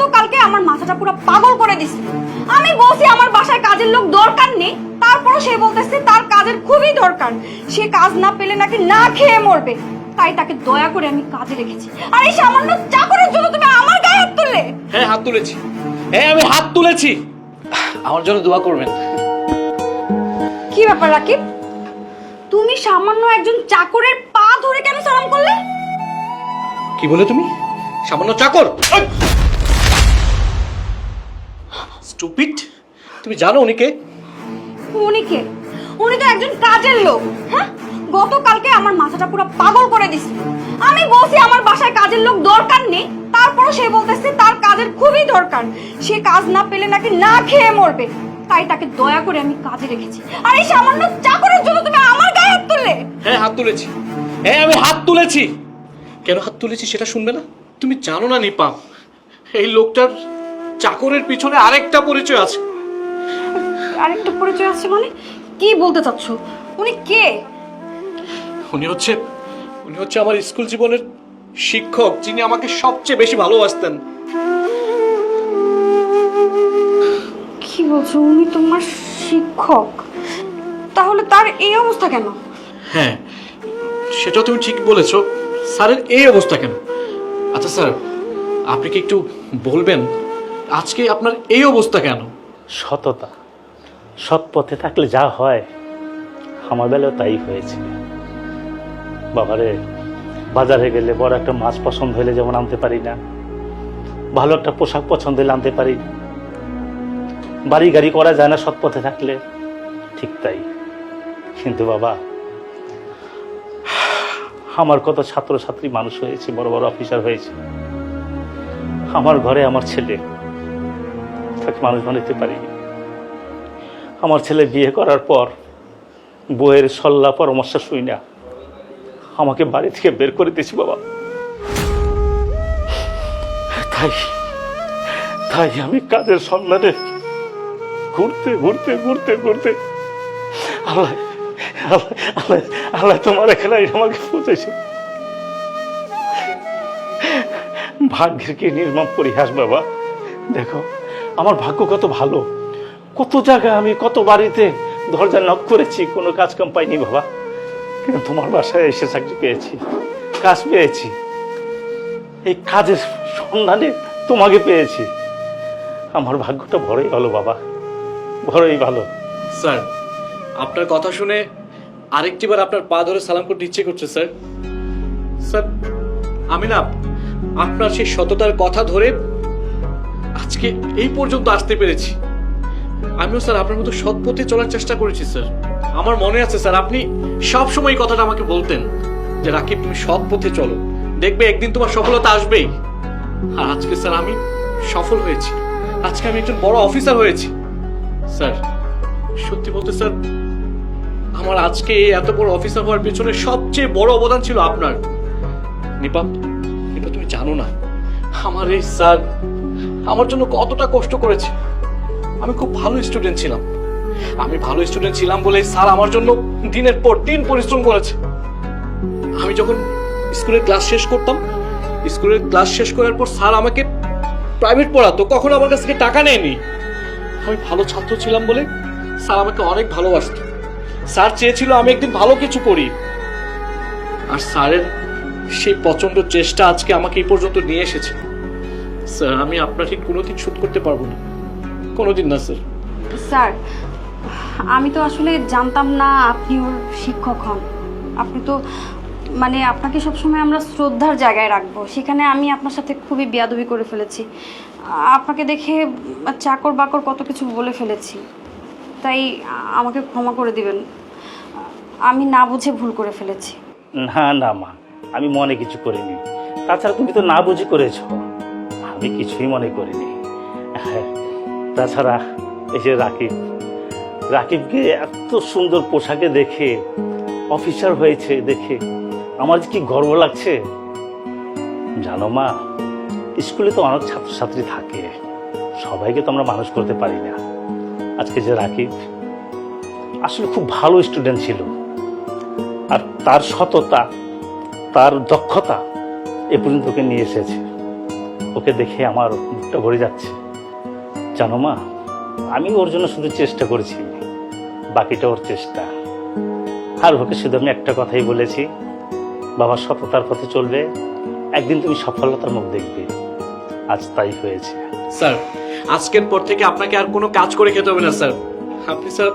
গতকালকে আমার মাথাটা পুরো পাগল করে দিছে। আমি বলছি আমার বাসায় কাজের লোক দরকার নেই। তারপরও সে বলতেছে তার কাজের খুবই দরকার। সে কাজ না পেলে নাকি না খেয়ে মরবে। তাই তাকে দয়া করে আমি কাজে রেখেছি। আর এই সামান্য চাকরের জন্য তুমি আমার গায়ে হাত তুললে? হ্যাঁ হাত তুলেছি। হ্যাঁ আমি হাত তুলেছি। আমার জন্য দোয়া করবেন। কি ব্যাপার রাকিব? তুমি সামান্য একজন চাকরের পা ধরে কেন সালাম করলে? কি বলে তুমি? সামান্য চাকর? স্টুপিড? তুমি জানো উনিকে উনিকে উনি তো একজন কাজের লোক হ্যাঁ? গতকালকে আমার মাথাটা পুরো পাগল করে দিছে। আমি বলছি আমার বাসায় কাজের লোক দরকার নেই তারপরও সে বলতেছে তার কাজের খুবই দরকার। সে কাজ না পেলে নাকি না খেয়ে মরবে। তাই তাকে দয়া করে আমি কাজে রেখেছি। আর এই সামান্য চাকরের জন্য তুমি আমার গায়ে হাত তুললে? হ্যাঁ হাত তুলেছি। হ্যাঁ আমি হাত তুলেছি। কেন হাত তুলেছি সেটা শুনবে না? তুমি জানো না নিপা এই লোকটার চাকরের পিছনে আরেকটা পরিচয় আছে। আরেকটা পরিচয় আছে মানে? কি বলতে চাচ্ছ? উনি কে? উনি হচ্ছে উনি হচ্ছে আমার স্কুল জীবনের শিক্ষক যিনি আমাকে সবচেয়ে বেশি ভালোবাসতেন। কি বলছো? উনি তোমার শিক্ষক? তাহলে তার এই অবস্থা কেন? হ্যাঁ সেটা তুমি ঠিক বলেছ। স্যারের এই অবস্থা কেন? আচ্ছা স্যার আপনি কি একটু বলবেন? আজকে আপনার এই অবস্থা কেন? সততা। সৎ পথে থাকলে যা হয়, আমার বেলাও তাই হয়েছে। বাবারে, বাজারে গেলে বড় একটা মাছ পছন্দ হলে যেমন আনতে পারি না, ভালো একটা পোশাক পছন্দ হলে আনতে পারি। বাড়ি গাড়ি করা যায় না সৎ পথে থাকলে, ঠিক তাই। কিন্তু বাবা, আমার কত ছাত্রছাত্রী মানুষ হয়েছে, বড় বড় অফিসার হয়েছে। আমার ঘরে আমার ছেলে। তাকে মানুষ বানাতে পারিনি আমার ছেলে বিয়ে করার পর বইয়ের সল্লা পরামর্শ শুই না। আমাকে বাড়ি থেকে বের করে দিয়েছি বাবা। তাই তাই আমি কাজের সন্ধানে ঘুরতে ঘুরতে ঘুরতে ঘুরতে আল্লাহ তোমার এখানে আমাকে পৌঁছেছে। ভাগ্যের কি নির্মম পরিহাস বাবা। দেখো আমার ভাগ্য কত ভালো? কত জায়গায় আমি কত বাড়িতে দরজা নক করেছি, কোনো কাজ কাম পাইনি বাবা। কিন্তু তোমার বাসায় এসে চাকরি পেয়েছি, কাজ পেয়েছি। এই কাজের সন্ধানে তোমাকে পেয়েছি। আমার ভাগ্যটা বড়ই ভালো বাবা, বড়ই ভালো। স্যার, আপনার কথা শুনে আরেকটিবার আপনার পা ধরে সালাম করতে ইচ্ছে করছে, স্যার। স্যার, আমি না আপনার সেই সততার কথা ধরে আজকে এই পর্যন্ত আসতে পেরেছি। আমিও স্যার আপনার মতো সৎ পথে চলার চেষ্টা করেছি, স্যার। আমার মনে আছে, স্যার, আপনি সব সময় কথাটা আমাকে বলতেন যে, রাকিব, তুমি সৎ পথে চলো। দেখবে একদিন তোমার সফলতা আসবেই। আর আজকে, স্যার, আমি সফল হয়েছি। আজকে আমি একজন বড় অফিসার হয়েছি। স্যার, সত্যি বলতে, স্যার, আমার আজকে এত বড় অফিসার হওয়ার পেছনে সবচেয়ে বড় অবদান ছিল আপনার। নিপা নিপা তুমি জানো না। আমার এই, স্যার আমার জন্য কতটা কষ্ট করেছে। আমি খুব ভালো স্টুডেন্ট ছিলাম। আমি ভালো স্টুডেন্ট ছিলাম বলে স্যার আমার জন্য দিনের পর দিন পরিশ্রম করেছে। আমি যখন স্কুলের ক্লাস শেষ করতাম, স্কুলের ক্লাস শেষ করার পর স্যার আমাকে প্রাইভেট পড়াতো, কখনো আমার কাছ থেকে টাকা নেয়নি। আমি ভালো ছাত্র ছিলাম বলে স্যার আমাকে অনেক ভালোবাসত। স্যার চেয়েছিল আমি একদিন ভালো কিছু করি। আর স্যারের সেই প্রচণ্ড চেষ্টা আজকে আমাকে এই পর্যন্ত নিয়ে এসেছে। স্যার আমি আপনার ঠিক কোনোদিন শুট করতে পারব না। কোনোদিন না স্যার। স্যার আমি তো আসলে জানতাম না আপনি ওর শিক্ষক হন। আপনি তো মানে আপনাকে সবসময় আমরা শ্রদ্ধার জায়গায় রাখব। সেখানে আমি আপনার সাথে খুবই বেয়াদবি করে ফেলেছি। আপনাকে দেখে চাকর বাকর কত কিছু বলে ফেলেছি। তাই আমাকে ক্ষমা করে দিবেন। আমি না বুঝে ভুল করে ফেলেছি। না না মা আমি মনে কিছু করিনি। তাছাড়া তুমি তো না বুঝে করেছ। আমি কিছুই মনে করিনি। হ্যাঁ, তাছাড়া এই যে রাকিব রাকিবকে এত সুন্দর পোশাকে দেখে অফিসার হয়েছে দেখে আমার কি গর্ব লাগছে। জানো মা স্কুলে তো অনেক ছাত্রছাত্রী থাকে সবাইকে তো আমরা মানুষ করতে পারি না। আজকে যে রাকিব আসলে খুব ভালো স্টুডেন্ট ছিল। আর তার সততা তার দক্ষতা এ পর্যন্ত নিয়ে এসেছে। ওকে দেখে আমার মুখটা ভরে যাচ্ছে। জানো মা, আমি ওর জন্য শুধু চেষ্টা করেছি। বাকিটা ওর চেষ্টা। আর ওকে শুধু আমি একটা কথাই বলেছি, বাবা সততার পথে চলবে, একদিন তুমি সফলতার মুখ দেখবে। আজ তাই হয়েছে। স্যার, আজকের পর থেকে আপনাকে আর কোনো কাজ করে খেতে হবে না, স্যার। আপনি, স্যার,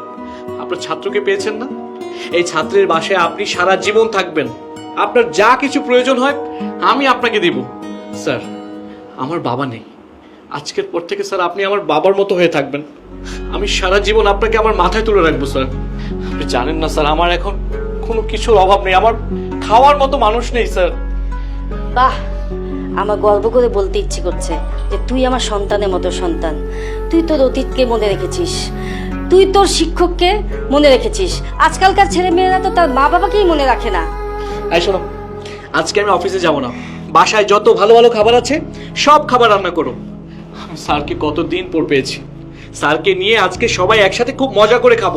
আপনার ছাত্রকে পেয়েছেন না? এই ছাত্রের বাসায় আপনি সারা জীবন থাকবেন। আপনার যা কিছু প্রয়োজন হয়, আমি আপনাকে দিব। স্যার আমার বাবা নেই। আজকের পর থেকে স্যার আপনি আমার বাবার মতো হয়ে থাকবেন। আমি সারা জীবন আপনাকে আমার মাথায় তুলে রাখব স্যার। আপনি জানেন না স্যার আমার এখন কোনো কিছুর অভাব নেই। আমার খাওয়ার মতো মানুষ নেই স্যার। বাহ আমার গর্ব করে বলতে ইচ্ছে করছে যে তুই আমার সন্তানের মতো সন্তান। তুই তোর অতীতকে মনে রেখেছিস। তুই তোর শিক্ষককে মনে রেখেছিস। আজকালকার ছেলে মেয়েরা তো তার মা বাবাকেই মনে রাখে না। এই শোনো আজকে আমি অফিসে যাব না। বাসায় যত ভালো ভালো খাবার আছে, সব খাবার রান্না করো। স্যারকে কতদিন পর পেয়েছি। স্যারকে নিয়ে আজকে সবাই একসাথে খুব মজা করে খাব।